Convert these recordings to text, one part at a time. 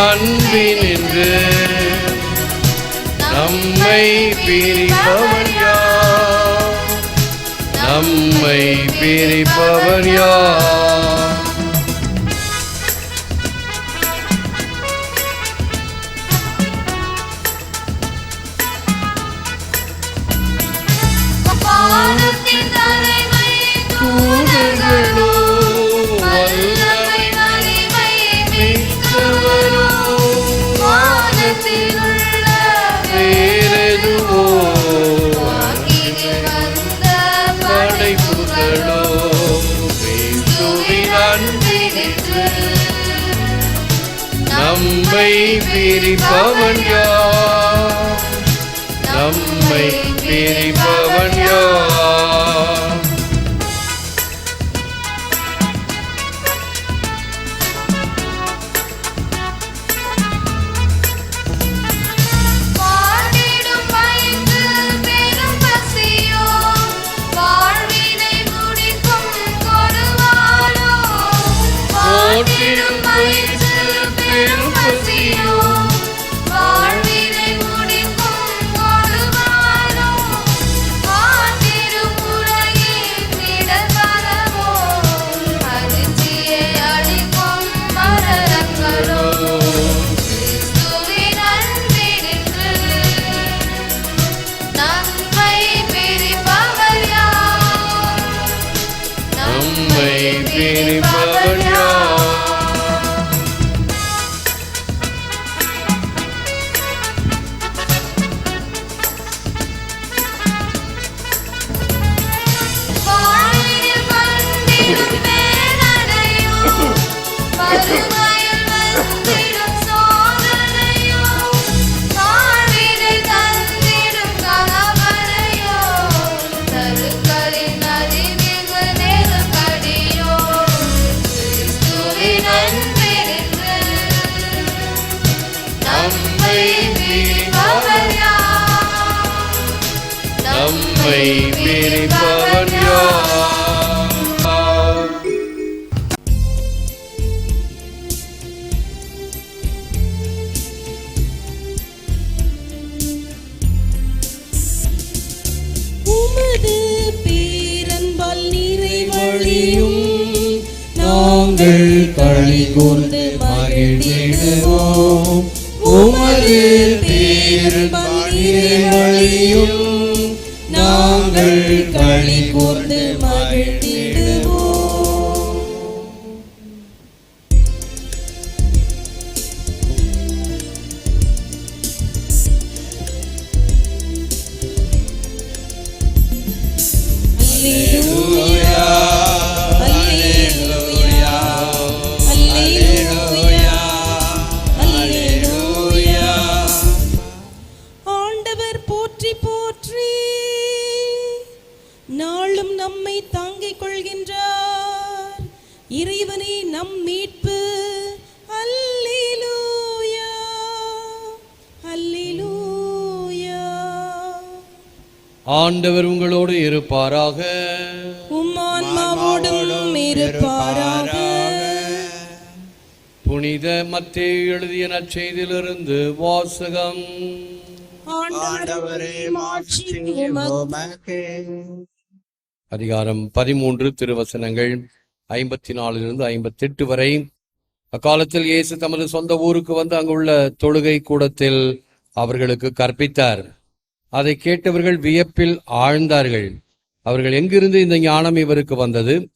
அன்பினின்று நம்மை பிரிப்பவன் யார்? நம்மை பிரிப்பவன் யார்? நம்மை பிரிப்பவன் யார்? நம்மை பிரிப்பவன் யார்? நம்மை பிரிப்பவன் யார் உமது பேரன்பால் நிறைவழியும் நாங்கள் களி கூர்ந்து மகிழ்ந்திடுவோம். உமது பேரன்பால் நிறைவழியும் நாங்கள் You. இருப்பாராக உம்மான்மாவோடும் இருப்பாராக. புனித மத்தேயு எழுதிய நற்செய்தியிலிருந்து வாசகம். அதிகாரம் பதிமூன்று திருவசனங்கள் ஐம்பத்தி நாலிலிருந்து ஐம்பத்தெட்டு வரை. அக்காலத்தில் இயேசு தமது சொந்த ஊருக்கு வந்து அங்குள்ள தொழுகை கூடத்தில் அவர்களுக்கு கற்பித்தார். அதை கேட்டவர்கள் வியப்பில் ஆழ்ந்தார்கள். அவர்கள் எங்கிருந்து இந்த ஞானம் இவருக்கு வந்தது?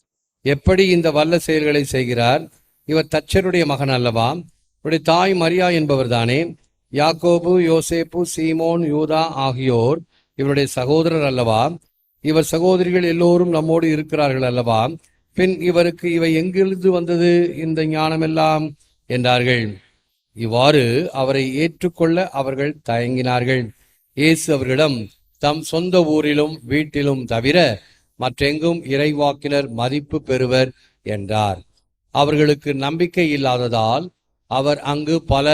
எப்படி இந்த வல்ல செயல்களை செய்கிறார்? இவர் தச்சருடைய மகன் அல்லவா? இவருடைய தாய் மரியா என்பவர்தானே. யாக்கோபு யோசேப்பு சீமோன் யூதா ஆகியோர் இவருடைய சகோதரர் அல்லவா? இவர் சகோதரிகள் எல்லோரும் நம்மோடு இருக்கிறார்கள் அல்லவா? பின் இவருக்கு இவை எங்கிருந்து வந்தது இந்த ஞானமெல்லாம்? என்றார்கள். இவ்வாறு அவரை ஏற்றுக்கொள்ள அவர்கள் தயங்கினார்கள். இயேசு அவர்களிடம் தம் சொந்த ஊரிலும் வீட்டிலும் தவிர மற்றெங்கும் இறைவாக்கினர் மதிப்பு பெறுவர் என்றார். அவர்களுக்கு நம்பிக்கை இல்லாததால் அவர் அங்கு பல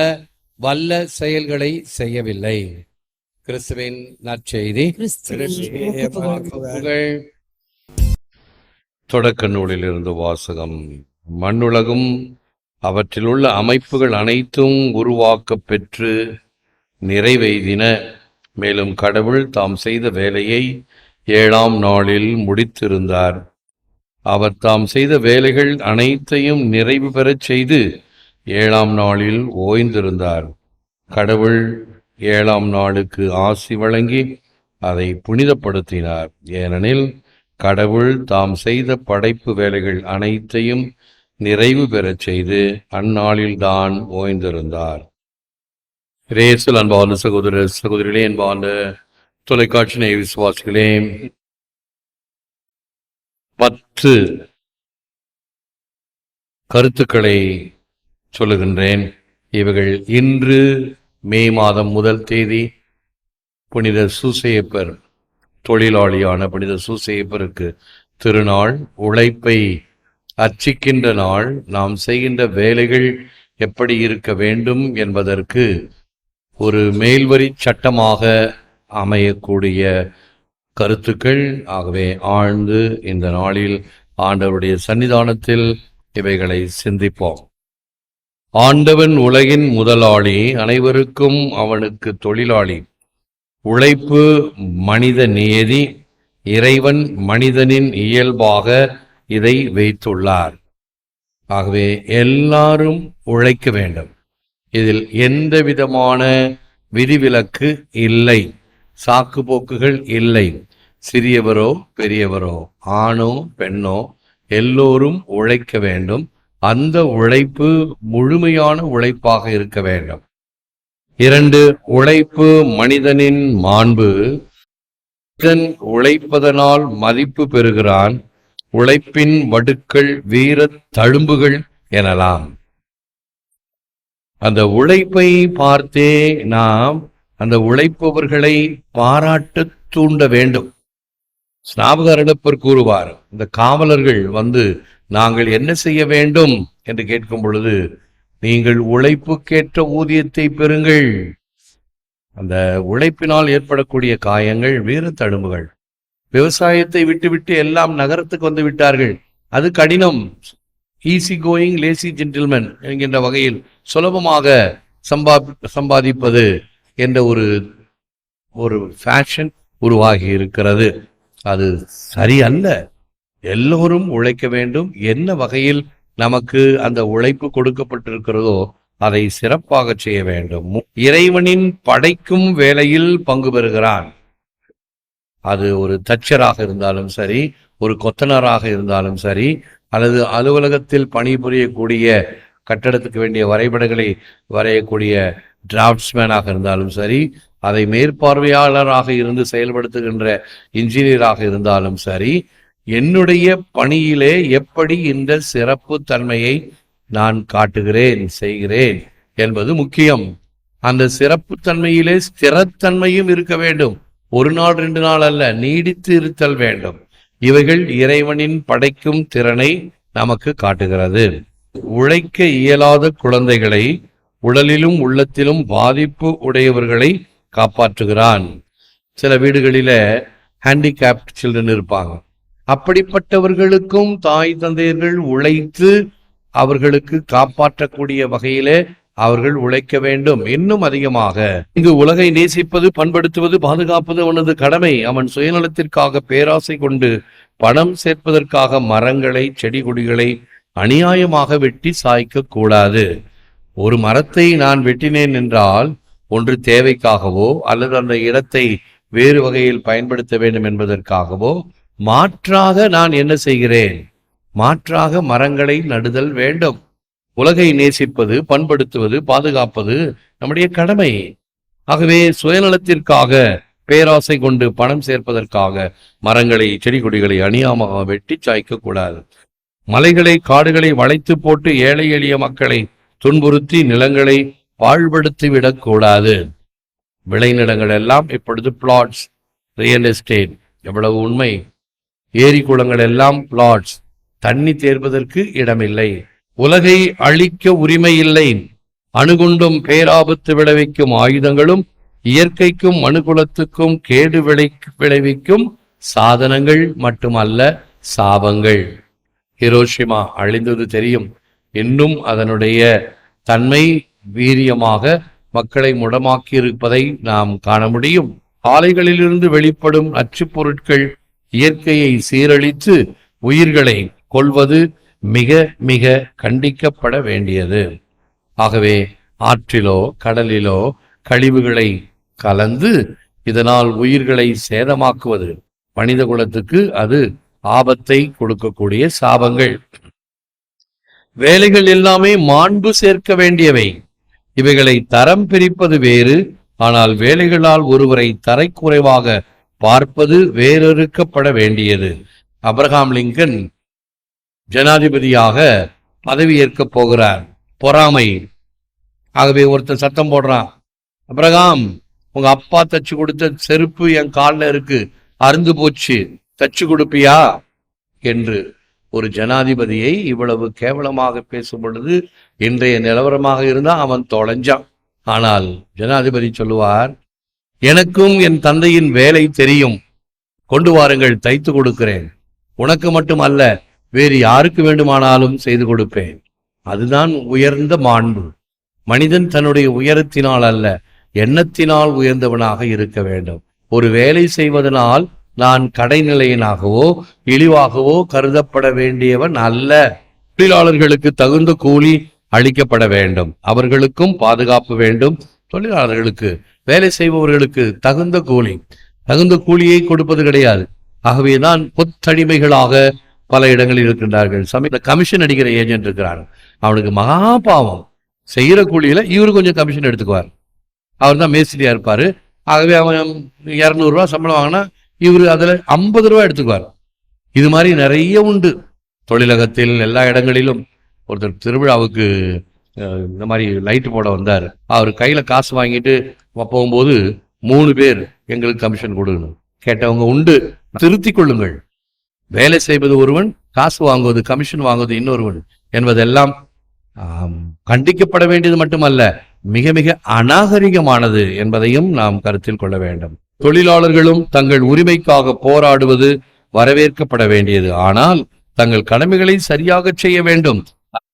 வல்ல செயல்களை செய்யவில்லை. கிறிஸ்துவின் நற்செய்தி. தொடக்க நூலிலிருந்து வாசகம். மண்ணுலகும் அவற்றிலுள்ள அமைப்புகள் அனைத்தும் உருவாக்கப் பெற்று நிறைவெய்தின மேலும் கடவுள் தாம் செய்த வேலையை ஏழாம் நாளில் முடித்திருந்தார். அவர் தாம் செய்த வேலைகள் அனைத்தையும் நிறைவு பெறச் செய்து ஏழாம் நாளில் ஓய்ந்திருந்தார். கடவுள் ஏழாம் நாளுக்கு ஆசி வழங்கி அதை புனிதப்படுத்தினார். ஏனெனில் கடவுள் தாம் செய்த படைப்பு வேலைகள் அனைத்தையும் நிறைவு பெறச் செய்து அந்நாளில்தான் ஓய்ந்திருந்தார். ரேசல் அன்பான சகோதர சகோதரிகளே அன்பான தொலைக்காட்சி நேய விசுவாசிகளே பத்து கருத்துக்களை சொல்லுகின்றேன். இவைகள் இன்று மே மாதம் முதல் தேதி புனித சூசையப்பர் தொழிலாளியான புனித சூசையப்பருக்கு திருநாள். உழைப்பை அர்ச்சிக்கின்ற நாள். நாம் செய்கின்ற வேலைகள் எப்படி இருக்க வேண்டும் என்பதற்கு ஒரு மேல்வரி சட்டமாக அமையக்கூடிய கருத்துக்கள் ஆகவே ஆழ்ந்து இந்த நாளில் ஆண்டவருடைய சன்னிதானத்தில் இவைகளை சிந்திப்போம். ஆண்டவன் உலகின் முதலாளி அனைவருக்கும் அவனுக்கு தொழிலாளி உழைப்பு மனித நியதி இறைவன் மனிதனின் இயல்பாக இதை வைத்துள்ளார். ஆகவே எல்லாரும் உழைக்க வேண்டும். இதில் எந்த விதமான விதிவிலக்கு இல்லை. சாக்குப்போக்குகள் இல்லை. சிறியவரோ பெரியவரோ ஆணோ பெண்ணோ எல்லோரும் உழைக்க வேண்டும். அந்த உழைப்பு முழுமையான உழைப்பாக இருக்க வேண்டும். இரண்டு உழைப்பு மனிதனின் மாண்பு. மனிதன் உழைப்பதனால் மதிப்பு பெறுகிறான். உழைப்பின் வடுக்கள் வீரத் தழும்புகள் எனலாம். அந்த உழைப்பை பார்த்தே நாம் அந்த உழைப்பவர்களை பாராட்டு தூண்ட வேண்டும். ஸ்நாபகரிடப்பர் கூறுவார் இந்த காவலர்கள் வந்து நாங்கள் என்ன செய்ய வேண்டும்? என்று கேட்கும் பொழுது நீங்கள் உழைப்புக்கேற்ற ஊதியத்தை பெறுங்கள். அந்த உழைப்பினால் ஏற்படக்கூடிய காயங்கள் வீர தழும்புகள். விவசாயத்தை விட்டுவிட்டு எல்லாம் நகரத்துக்கு வந்து விட்டார்கள். அது கடினம். ஈஸி கோயிங் லேசி ஜென்டில்மேன் என்கின்ற வகையில் சுலபமாக சம்பா சம்பாதிப்பது என்ற ஒரு ஒரு ஃபேஷன் உருவாகி இருக்கிறது. அது சரி அல்ல. எல்லோரும் உழைக்க வேண்டும். என்ன வகையில் நமக்கு அந்த உழைப்பு கொடுக்கப்பட்டிருக்கிறதோ அதை சிறப்பாக செய்ய வேண்டும். இறைவனின் படைக்கும் வேலையில் பங்கு பெறுகிறான். அது ஒரு தச்சராக இருந்தாலும் சரி ஒரு கொத்தனராக இருந்தாலும் சரி அல்லது அலுவலகத்தில் பணிபுரியக்கூடிய கட்டடத்துக்கு வேண்டிய வரைபடங்களை வரையக்கூடிய டிராஃப்ட்ஸ்மேனாக இருந்தாலும் சரி அதை மேற்பார்வையாளராக இருந்து செயல்படுத்துகின்ற இன்ஜினியராக இருந்தாலும் சரி என்னுடைய பணியிலே எப்படி இந்த சிறப்பு தன்மையை நான் காட்டுகிறேன் செய்கிறேன் என்பது முக்கியம். அந்த சிறப்பு தன்மையிலே ஸ்திரத்தன்மையும் இருக்க வேண்டும். ஒரு நாள் ரெண்டு நாள் அல்ல நீடித்து இருத்தல் வேண்டும். இவைகள் இறைவனின் படைக்கும் திறனை நமக்கு காட்டுகிறது. உழைக்க இயலாத குழந்தைகளை உடலிலும் உள்ளத்திலும் பாதிப்பு உடையவர்களை காப்பாற்றுகிறான். சில வீடுகளில ஹேண்டிகேப்ட் சில்ட்ரன் இருப்பாங்க. அப்படிப்பட்டவர்களுக்கும் தாய் தந்தையர்கள் உழைத்து அவர்களுக்கு காப்பாற்றக்கூடிய வகையிலே அவர்கள் உழைக்க வேண்டும். இன்னும் அதிகமாக. இங்கு உலகை நேசிப்பது பண்படுத்துவது பாதுகாப்பது அவனது கடமை. அவன் சுயநலத்திற்காக பேராசை கொண்டு பணம் சேர்ப்பதற்காக மரங்களை செடி கொடிகளை அநியாயமாக வெட்டி சாய்க்க கூடாது. ஒரு மரத்தை நான் வெட்டினேன் என்றால் ஒன்று தேவைக்காகவோ அல்லது அந்த இடத்தை வேறு வகையில் பயன்படுத்த வேண்டும் என்பதற்காகவோ மாற்றாக நான் என்ன செய்கிறேன்? மாற்றாக மரங்களை நடுதல் வேண்டும். உலகை நேசிப்பது பண்படுத்துவது பாதுகாப்பது நம்முடைய கடமை. ஆகவே சுயநலத்திற்காக பேராசை கொண்டு பணம் சேர்ப்பதற்காக மரங்களை செடி கொடிகளை அணியாமாக வெட்டி சாய்க்க கூடாது மலைகளை காடுகளை வளைத்து போட்டு ஏழை எளிய மக்களை துன்புறுத்தி நிலங்களை பாழ்படுத்தி விடக்கூடாது. விளைநிலங்கள் எல்லாம் இப்பொழுது பிளாட்ஸ் ரியல் எஸ்டேட் எவ்வளவு உண்மை. ஏரி குளங்கள் எல்லாம் பிளாட்ஸ் தண்ணி தேர்வதற்கு இடமில்லை. உலகை அழிக்க உரிமை இல்லை அணுகுண்டும் பேராபத்து விளைவிக்கும் ஆயுதங்களும் இயற்கைக்கும் மனுகுலத்துக்கும் கேடு விளை விளைவிக்கும் சாதனங்கள் மட்டுமல்ல சாபங்கள். ஹிரோஷிமா அழிந்தது தெரியும். இன்னும் அதனுடைய தன்மை வீரியமாக மக்களை முடமாக்கி இருப்பதை நாம் காண முடியும். ஆலைகளிலிருந்து வெளிப்படும் நச்சுப் பொருட்கள் இயற்கையை சீரழித்து உயிர்களை கொள்வது மிக மிக கண்டிக்கப்பட வேண்டியது. ஆகவே ஆற்றிலோ கடலிலோ கழிவுகளை கலந்து இதனால் உயிர்களை சேதமாக்குவது. மனித குலத்துக்கு அது ஆபத்தை கொடுக்கக்கூடிய சாபங்கள். வேலைகள் எல்லாமே மாண்பு சேர்க்க வேண்டியவை. இவைகளை தரம் பிரிப்பது வேறு ஆனால் வேலைகளால் ஒருவரை தரைக்குறைவாக பார்ப்பது வேறறுக்கப்பட வேண்டியது. அப்ரஹாம் லிங்கன் ஜனாதிபதியாக பதவியேற்கப் போகிறார். பொறாமை. ஆகவே ஒருத்தன் சத்தம் போடுறான். அப்ரகாம் உங்க அப்பா தச்சு கொடுத்த செருப்பு என் காலில் இருக்கு. அருந்து போச்சு. தச்சு கொடுப்பியா? என்று ஒரு ஜனாதிபதியை இவ்வளவு கேவலமாக பேசும் பொழுது இன்றைய நிலவரமாக இருந்தால் அவன் தொலைஞ்சான். ஆனால் ஜனாதிபதி சொல்லுவார் எனக்கும் என் தந்தையின் வேலை தெரியும். கொண்டு வாருங்கள் தைத்து கொடுக்கிறேன். உனக்கு மட்டும் அல்ல வேறு யாருக்கு வேண்டுமானாலும் செய்து கொடுப்பேன். அதுதான் உயர்ந்த மாண்பு. மனிதன் தன்னுடைய உயரத்தினால் அல்ல எண்ணத்தினால் உயர்ந்தவனாக இருக்க வேண்டும். ஒரு வேலை செய்வதனால் நான் கடைநிலையனாகவோ இழிவாகவோ கருதப்பட வேண்டியவன் அல்ல. தொழிலாளர்களுக்கு தகுந்த கூலி அளிக்கப்பட வேண்டும். அவர்களுக்கும் பாதுகாப்பு வேண்டும். தொழிலாளர்களுக்கு வேலை செய்பவர்களுக்கு தகுந்த கூலி. தகுந்த கூலியை கொடுப்பது கிடையாது. ஆகவேதான் பொத்தடிமைகளாக பல இடங்களில் இருக்கின்றார்கள். சமீப கமிஷன் அடிக்கிற ஏஜென்ட் இருக்கிறார். அவனுக்கு மகா பாவம். செய்யற கூலியில இவரு கொஞ்சம் கமிஷன் எடுத்துக்குவார். அவர் தான் மேஸ்திரியா இருப்பாரு. ஆகவே அவன் இரநூறுவா சம்பளம் வாங்கினா இவர் அதுல ஐம்பது ரூபா எடுத்துக்குவார். இது மாதிரி நிறைய உண்டு. தொழிலகத்தில் எல்லா இடங்களிலும். ஒருத்தர் திருவிழாவுக்கு இந்த மாதிரி லைட் போட வந்தார். அவர் கையில காசு வாங்கிட்டு போகும்போது மூணு பேர் எங்களுக்கு கமிஷன் கொடுக்கணும். கேட்டவங்க உண்டு. திருத்திக் கொள்ளுங்கள். வேலை செய்வது ஒருவன் காசு வாங்குவது கமிஷன் வாங்குவது இன்னொருவன் என்பதெல்லாம் கண்டிக்கப்பட வேண்டியது மட்டுமல்ல மிக மிக அநாகரிகமானது என்பதையும் நாம் கருத்தில் கொள்ள வேண்டும். தொழிலாளர்களும் தங்கள் உரிமைக்காக போராடுவது வரவேற்கப்பட வேண்டியது. ஆனால் தங்கள் கடமைகளை சரியாக செய்ய வேண்டும்.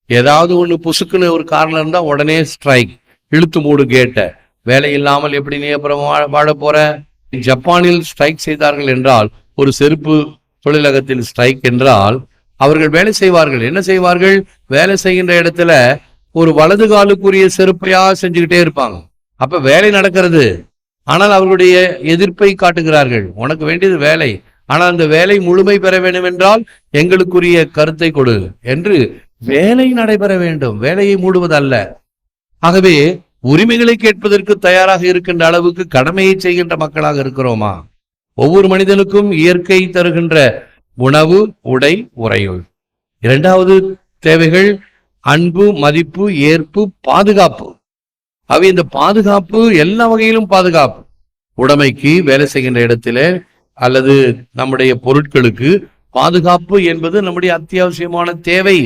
ஏதாவது ஒண்ணு புசுக்குன்னு ஒரு காரணம் இருந்தால் உடனே ஸ்ட்ரைக் இழுத்து மூடு கேட்ட. வேலை இல்லாமல் எப்படி நீ அப்புறம் வாழ- வாழ போற? ஜப்பானில் ஸ்ட்ரைக் செய்தார்கள் என்றால் ஒரு செருப்பு தொழிலகத்தில் ஸ்ட்ரைக் என்றால் அவர்கள் வேலை செய்வார்கள். என்ன செய்வார்கள்? வேலை செய்கின்ற இடத்துல ஒரு வலது காலுக்குரிய செருப்பையா செஞ்சுக்கிட்டே இருப்பாங்க. அப்ப வேலை நடக்கிறது. ஆனால் அவர்களுடைய எதிர்ப்பை காட்டுகிறார்கள். உனக்கு வேண்டியது வேலை. ஆனால் அந்த வேலை முழுமை பெற வேண்டும் என்றால் எங்களுக்குரிய கருத்தை கொடு என்று வேலை நடைபெற வேண்டும். வேலையை மூடுவதல்ல. ஆகவே உரிமைகளை கேட்பதற்கு தயாராக இருக்கின்ற அளவுக்கு கடமையை செய்கின்ற மக்களாக இருக்கிறோமா? ஒவ்வொரு மனிதனுக்கும் இயற்கை தருகின்ற உணவு உடை உறையுள். இரண்டாவது தேவைகள் அன்பு மதிப்பு ஏற்பு பாதுகாப்பு. அவை இந்த பாதுகாப்பு எல்லா வகையிலும் பாதுகாப்பு. உடைமைக்கு வேலை செய்கின்ற இடத்துல அல்லது நம்முடைய பொருட்களுக்கு பாதுகாப்பு என்பது நம்முடைய அத்தியாவசியமான தேவை.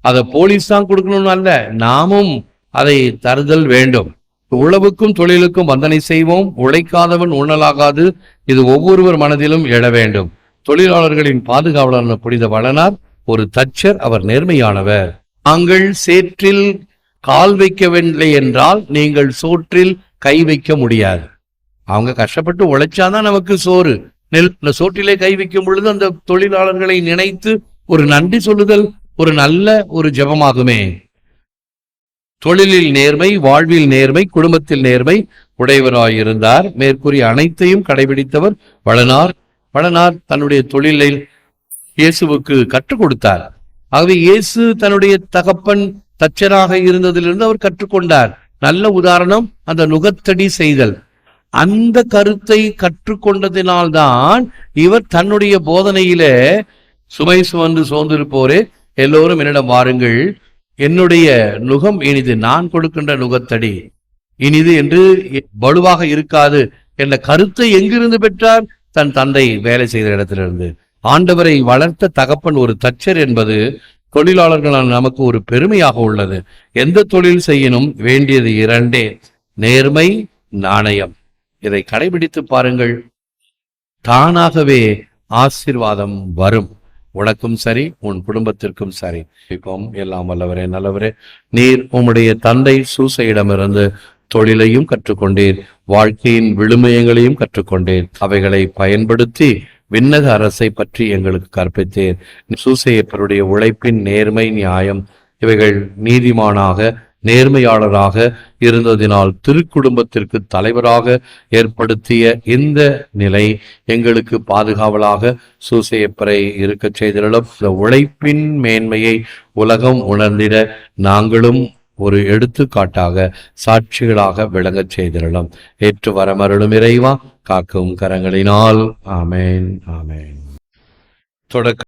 அதை போலீஸ் தான் கொடுக்கணும்னு அல்ல. நாமும் அதை தருதல் வேண்டும். உழவுக்கும் தொழிலுக்கும் வந்தனை செய்வோம். உழைக்காதவன் உண்ணலாகாது. இது ஒவ்வொருவர் மனதிலும் எழ வேண்டும். தொழிலாளர்களின் பாதுகாவலர் புனித வளனார் ஒரு தச்சர் அவர் நேர்மையானவர். நாங்கள் சேற்றில் கால் வைக்கவில்லை என்றால் நீங்கள் சோற்றில் கை வைக்க முடியாது. அவங்க கஷ்டப்பட்டு உழைச்சாதான் நமக்கு சோறு. நெல் இந்த சோற்றிலே கை வைக்கும் பொழுது அந்த தொழிலாளர்களை நினைத்து ஒரு நன்றி சொல்லுதல் ஒரு நல்ல ஒரு ஜெபமாகுமே. தொழிலில் நேர்மை வாழ்வில் நேர்மை குடும்பத்தில் நேர்மை உடையவராயிருந்தார். மேற்கூறிய அனைத்தையும் கடைபிடித்தவர் வளனார். வளனார் தன்னுடைய தொழிலில் இயேசுவுக்கு கற்றுக் கொடுத்தார். ஆகவே இயேசு தன்னுடைய தகப்பன் தச்சராக இருந்ததிலிருந்து அவர் கற்றுக்கொண்டார் நல்ல உதாரணம் அந்த நுகத்தடி செய்தல். அந்த கருத்தை கற்றுக்கொண்டதினால்தான் இவர் தன்னுடைய போதனையிலே சுமை சுமந்து சோர்ந்திருப்போரே. எல்லோரும் என்னிடம் வாருங்கள். என்னுடைய நுகம் இனிது நான் கொடுக்கின்ற நுகத்தடி இனிது என்று வலுவாக இருக்காது என்ற கருத்தை எங்கிருந்து பெற்றார் தன் தந்தை வேலை செய்த இடத்திலிருந்து. ஆண்டவரை வளர்த்த தகப்பன் ஒரு தச்சர் என்பது தொழிலாளர்களால் நமக்கு ஒரு பெருமையாக உள்ளது. எந்த தொழில் செய்யணும் வேண்டியது இரண்டே நேர்மை நாணயம். இதை கடைபிடித்து பாருங்கள். தானாகவே ஆசீர்வாதம் வரும். உனக்கும் சரி உன் குடும்பத்திற்கும் சரி. இப்போ எல்லாம் வல்லவரே நல்லவரே நீர் உம்முடைய தந்தை சூசையிடமிருந்து தொழிலையும் கற்றுக்கொண்டீர். வாழ்க்கையின் விழுமையங்களையும் கற்றுக்கொண்டீர். அவைகளை பயன்படுத்தி விண்ணக அரசை பற்றி எங்களுக்கு கற்பித்தீர். சூசையப்பருடைய உழைப்பின் நேர்மை நியாயம் இவைகள் நீதிமானாக நேர்மையாளராக இருந்ததினால் திருக்குடும்பத்திற்கு தலைவராக ஏற்படுத்திய இந்த நிலை எங்களுக்கு பாதுகாவலாக சூசையப்பரை இருக்கச் செய்திருளும் இந்த உழைப்பின் மேன்மையை உலகம் உணர்ந்திட நாங்களும் ஒரு எடுத்துக்காட்டாக சாட்சிகளாக விளங்கச் செய்திருளும் ஏற்று வரமருளும் இறைவா காக்கும் கரங்களினால். ஆமேன் ஆமேன். தொடக்க